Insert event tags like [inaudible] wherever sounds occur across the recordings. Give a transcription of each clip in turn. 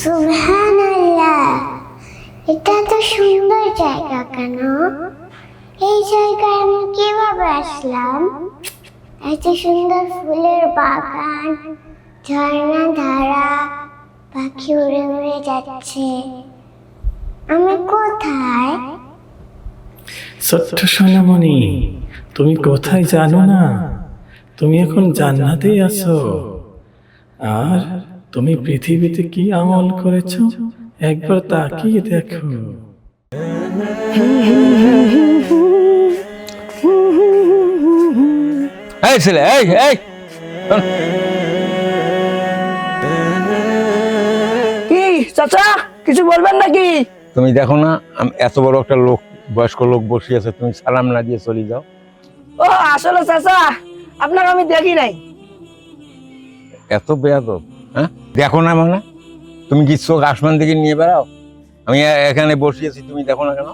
সুবহানাল্লাহ। এটা তো সুন্দর জায়গা কেন? এই জায়গায় আমি কীভাবে আসলাম? এত সুন্দর ফুলের বাগান, ঝর্ণা ধারা, পাখি উড়ে উড়ে যাচ্ছে। আমি কোথায়? ছোট্ট সোনামণি তুমি কোথায় জানো না? তুমি এখন জান্নাতেই আছো। আর তুমি পৃথিবীতে কি আমল করেছ? একবার তাকিয়ে দেখো। এই ছেলে এই এই। কি চাচা কিছু বলবেন নাকি? তুমি দেখো না আম- এত বড় একটা লোক বয়স্ক লোক বসে আছে তুমি সালাম না দিয়ে চলে যাও। ও আসলে চাচা আপনাকে আমি দেখি নাই। এত বেয়াদব হ্যাঁ? দেখো না মানে তুমি কি চোখ আসমান দিকে নিয়ে বেড়াও? আমি এখানে বসে আছি তুমি দেখো না কেন?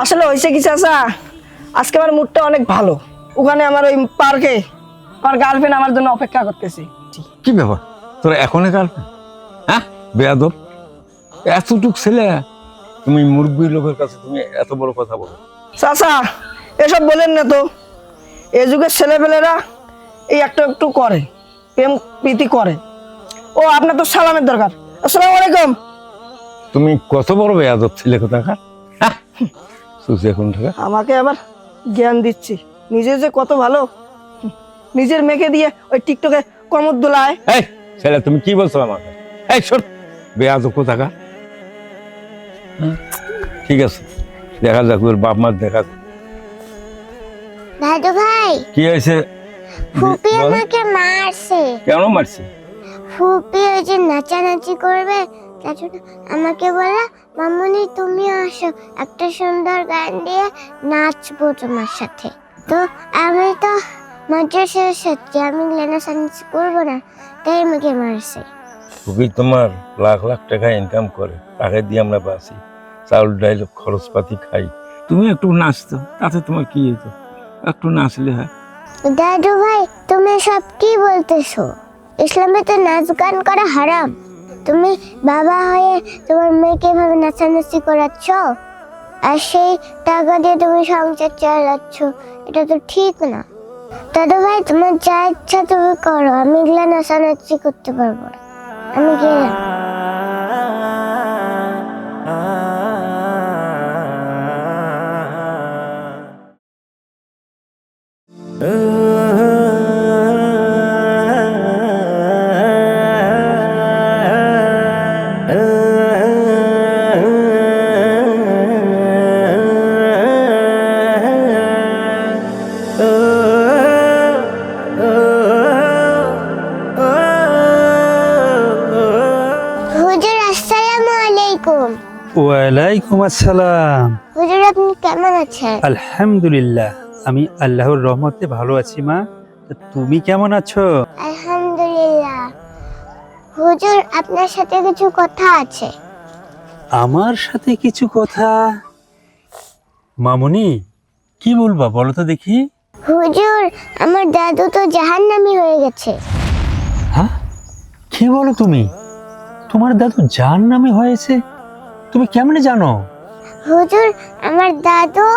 আসলে হয়েছে কি চাচা? আজকে আমার মুডটা অনেক ভালো। ওখানে আমার ওই পার্কে আমার গার্লফ্রেন্ড আমার জন্য অপেক্ষা করতেছি। কি ব্যাপার? তোরা এখনই কাল হ্যাঁ? বেয়াদব। এতটুক ছেলে তুমি মুরব্বী লোকের কাছে তুমি এত বড় কথা বলো। চাচা এসব বলেন না তো। এ যুগের ছেলেপেলেরা এই একটু একটু করে প্রেম প্রীতি করে। ও আপনার তো সালামের দরকার। আসসালামু আলাইকুম। তুমি কত বড় বেয়াদব ছেলে কোথাকার? হ্যাঁ সুসি এখন থেকে। আমাকে আবার জ্ঞান দিচ্ছি। নিজে যে কত ভালো। নিজের মেয়েকে দিয়ে ওই টিকটকে কমর দোলায়। এই ছেলে তুমি কি বলছো আমাকে? এই শোন বেয়াজ কোথাকা হ্যাঁ, ঠিক আছে দেখা যাক ওর বাপ মার দেখা যাক। দাদু ভাই। কি হয়েছে? ফুপি। আমাকে মারছে। কেন মারছে? ফুপি ওই যে নাচানাচি করবে তার জন্য আমাকে বলা মামুনি তুমি আসো একটা সুন্দর গান দিয়ে নাচবো তোমার সাথে। তো আমি তো মজার সাথে আমি নাচানাচি করব না তাই আমাকে মারছে। খুবই তোমার লাখ লাখ টাকা ইনকাম করে টাকা দিয়ে আমরা বাঁচি। চাউল ডাইল খরচপাতি খাই। তুমি একটু নাচতো তাতে তোমার কি হইতো একটু নাচলে হয়। দাদু ভাই তুমি সব কি বলতেছো? ইসলামে তো নাচ গান করা হারাম। তুমি বাবা হয়ে তোমার মেয়েকে এভাবে নাচানাচি করাচ্ছ? আর সেই টাকা দিয়ে তুমি সংসার চালাচ্ছ, এটা তো ঠিক না। দাদু ভাই, তোমার যা ইচ্ছা তুমি করো, আমি এগুলো নাচানাচি করতে পারব আমি গেলাম। ওয়ালাইকুম আসসালাম। হুজুর আপনি কেমন আছেন? আলহামদুলিল্লাহ আমি আল্লাহর রহমতে ভালো আছি মা। তুমি কেমন আছো? আলহামদুলিল্লাহ। হুজুর আপনার সাথে কিছু কথা আছে। আমার সাথে কিছু কথা? মামুনি কি বলবা বলো তো দেখি। হুজুর আমার দাদু তো জাহান্নামি হয়ে গেছে। হ্যাঁ? কি বলো তুমি? তোমার দাদু যার নামে হয়েছে? তুমি কেমনে জানো? হুজুর আমার দাদু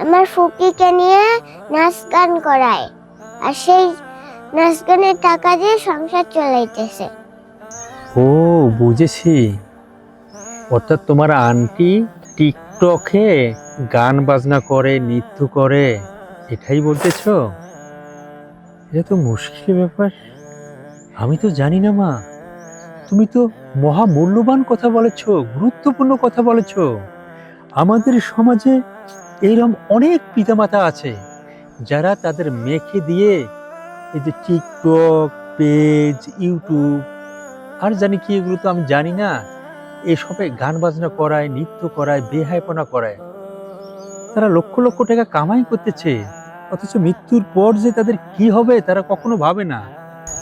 আমার ফুকিকে নিয়ে নাচ গান করায়। আর সেই নাচ গানের টাকা দিয়ে সংসার চালাইতেছে। ও বুঝেছি। অর্থাৎ তোমার আন্টি টিকটকে গান বাজনা করে নৃত্য করে এটাই বলতেছ? এটা তো মুশকিল ব্যাপার। আমি তো জানি না মা। তুমি তো মহা মূল্যবান কথা বলেছ, গুরুত্বপূর্ণ কথা বলেছ। আমাদের সমাজে এইরকম অনেক পিতামাতা আছে, যারা তাদের মেখে দিয়ে এই যে টিকটক, পেজ, ইউটিউব, আর জানি কি এগুলো তো আমি জানি না, এসবে গান বাজনা করায়, নৃত্য করায় বেহায়পনা করায়। তারা লক্ষ লক্ষ টাকা কামাই করতেছে, অথচ মৃত্যুর পর যে তাদের কি হবে তারা কখনো ভাবে না।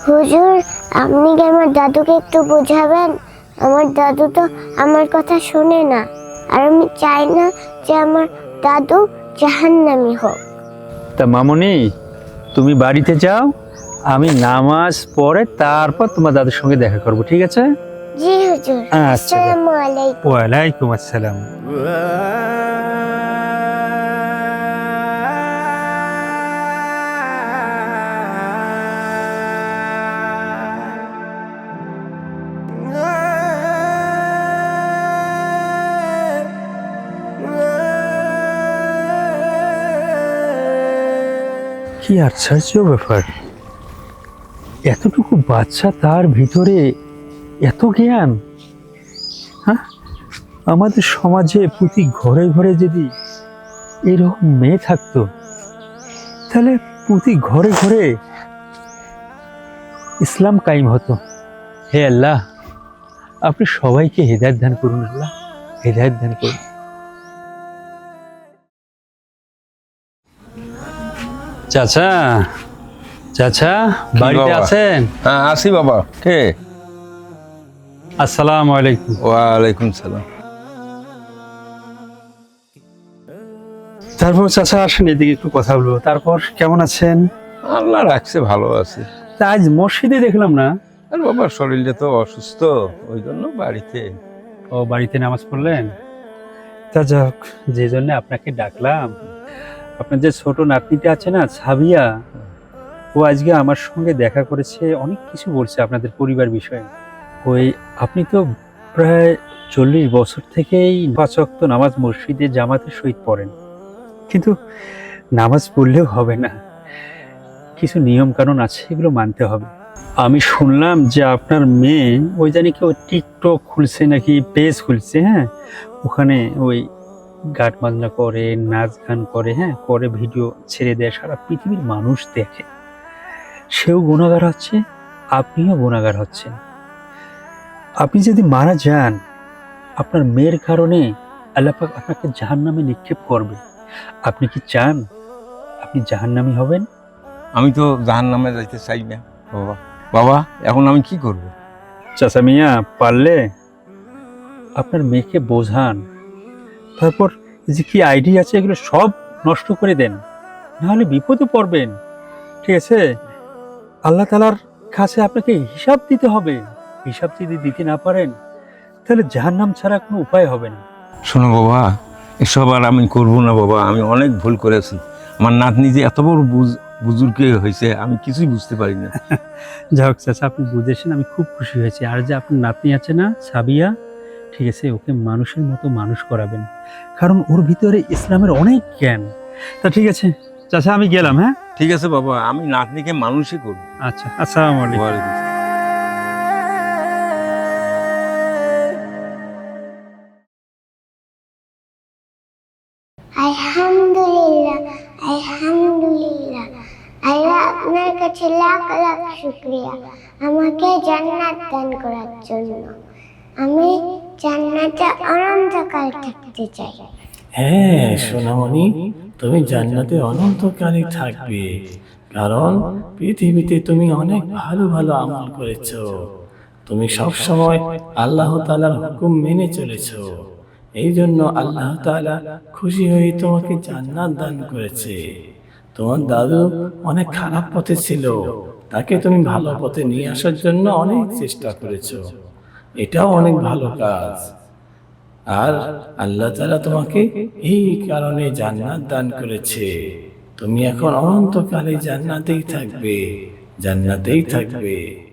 হুজুর আপনি কি আমার দাদুকে একটু বোঝাবেন? আমার দাদু তো আমার কথা শোনে না আর আমি চাই না যে আমার দাদু জাহান্নামি হোক। তা মামনি তুমি বাড়িতে যাও আমি নামাজ পড়ে তারপর তোমার দাদুর সঙ্গে দেখা করব ঠিক আছে? জি হুজুর আচ্ছা। আসসালামু আলাইকুম। ওয়ালাইকুম আসসালাম। কি আশ্চর্য ব্যাপার। এতটুকু বাচ্চা তার ভিতরে এত জ্ঞান? হ্যাঁ? আমাদের সমাজে প্রতি ঘরে ঘরে যদি এরকম মেয়ে থাকতো, তাহলে প্রতি ঘরে ঘরে ইসলাম কায়েম হতো। হে আল্লাহ, আপনি সবাইকে হেদায়ত দান করুন আল্লাহ। হেদায়ত দান করুন। চাচা চাচা বাড়িতে আছেন? হ্যাঁ আসি বাবা। কে? আসসালামু আলাইকুম। ওয়ালাইকুম সালাম। তারপর চাচা আসেন এদিকে একটু কথা বলব। তারপর কেমন আছেন? আল্লাহ রাখছে ভালো আছে। তা আজ মসজিদে দেখলাম না? আর বাবার শরীরটা তো অসুস্থ ওই জন্য বাড়িতে। ও বাড়িতে নামাজ পড়লেন? তা যাক যে জন্য আপনাকে ডাকলাম। আপনার যে ছোট নাতনিটা আছে না, সাবিয়া, ও আজকে আমার সঙ্গে দেখা করেছে, অনেক কিছু বলছে আপনাদের পরিবার বিষয়ে। ওই আপনি তো প্রায় চল্লিশ বছর থেকেই পাঁচক্ত নামাজ মসজিদে জামাতের সহিত পড়েন। কিন্তু নামাজ পড়লেও হবে না। কিছু নিয়ম কানুন আছে এগুলো মানতে হবে। আমি শুনলাম যে আপনার মেয়ে, ওই জানি কেউ টিকটক খুলছে নাকি, পেজ খুলছে হ্যাঁ? ওখানে ওই গাট মাজনা করে নাচ গান করে হ্যাঁ করে ভিডিও ছেড়ে দেয় সারা পৃথিবীর মানুষ দেখে। সেও গুণাগার হচ্ছে আপনিও গুণাগার হচ্ছেন। আপনি যদি মারা যান আপনার মেয়ের কারণে আল্লাপাক আপনাকে জাহান নামে নিক্ষেপ করবে। আপনি কি চান আপনি জাহান্নামী হবেন? আমি তো জাহান নামে যাইতে চাই না বাবা। বাবা এখন আমি কি করব? চাচা মিয়া পারলে আপনার মেয়েকে বোঝান। তারপর যে কি আইডি আছে এগুলো সব নষ্ট করে দেন। নাহলে বিপদে পড়বেন। ঠিক আছে? আল্লাহ তালার কাছে আপনাকে হিসাব দিতে হবে। হিসাব যদি দিতে না পারেন তাহলে জাহান্নাম ছাড়া কোনো উপায় হবে না। শোনো বাবা এসব আর আমি করব না বাবা আমি অনেক ভুল করেছি আমার নাতনি যে এত বড় বুজ বুজুর্গে হয়েছে আমি কিছুই বুঝতে পারি না। [laughs] যাই হোক চাচা আপনি বুঝেছেন আমি খুব খুশি হয়েছি। আর যে আপনার নাতনি আছে না সাবিয়া ঠিক আছে ওকে মানুষের মতো মানুষ করাবেন। কারণ ওর ভিতরে ইসলামের অনেক জ্ঞান। তা ঠিক আছে চাচা আমি গেলাম হ্যাঁ? ঠিক আছে বাবা আমি নাতনিকে মানুষই করব। আচ্ছা আসসালামু আলাইকুম। আলহামদুলিল্লাহ আলহামদুলিল্লাহ। আল্লাহ আপনার কাছে লাখ লাখ শুক্রিয়া। আমাকে জান্নাত দান করার জন্য। আমি জান্নাতে অনন্তকাল থাকতে চাই। হ্যাঁ সোনামণি, তুমি জান্নাতে অনন্তকালে থাকবে। কারণ পৃথিবীতে তুমি অনেক ভালো ভালো আমল করেছ। তুমি সব সময় আল্লাহ তাআলার হুকুম মেনে চলেছ। এই জন্য আল্লাহ তাআলা খুশি হয়ে তোমাকে জান্নাত দান করেছে। তোমার দাদু অনেক খারাপ পথে ছিল। তাকে তুমি ভালো পথে নিয়ে আসার জন্য অনেক চেষ্টা করেছ। এটাও অনেক ভালো কাজ। আর আল্লাহ তালা তোমাকে এই কারণে জান্নাত দান করেছে। তুমি এখন অনন্তকালে জান্নাতেই থাকবে জান্নাতেই থাকবে।